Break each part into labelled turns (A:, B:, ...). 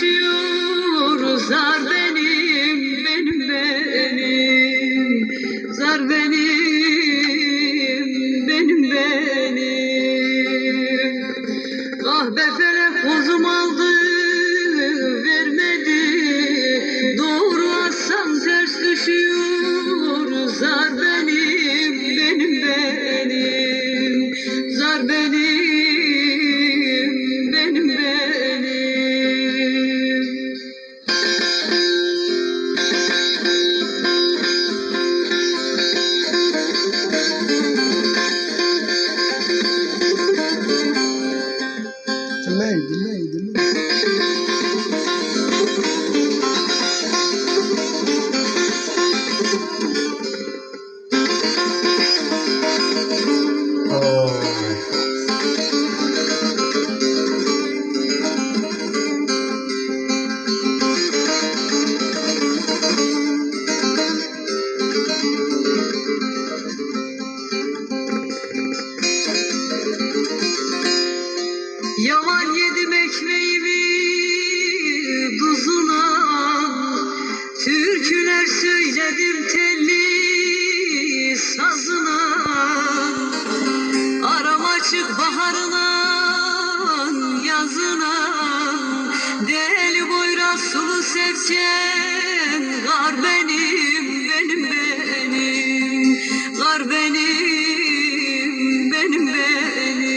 A: düşüyor zar benim benim benim. Zar benim benim benim. Kahve felek pozum aldı Türküler söyledim telli sazına. Aram açık baharına yazına. Deli boyra sulu sevken Gar benim benim benim. Gar benim benim benim.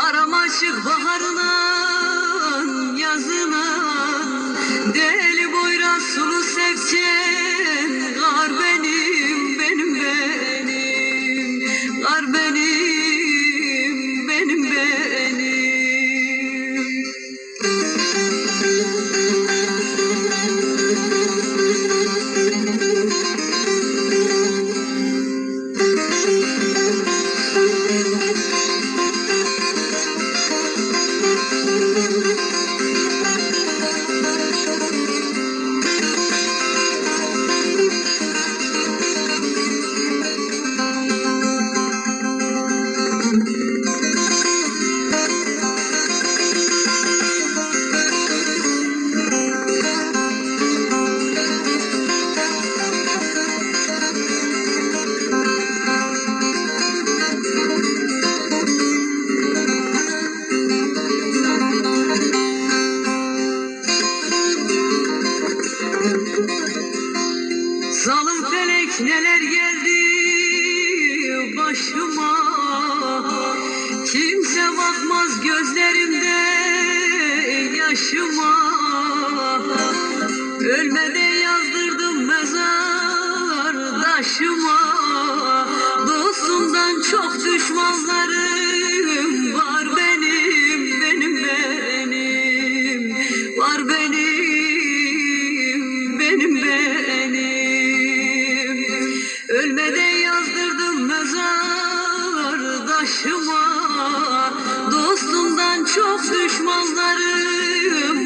A: Aram aşık baharına neler geldi başıma? Kimse bakmaz gözlerimde yaşıma. Ölmede yazdırdım mezardaşıma. Dostumdan çok düşmanlarım başıma Dostumdan çok düşmanlarım.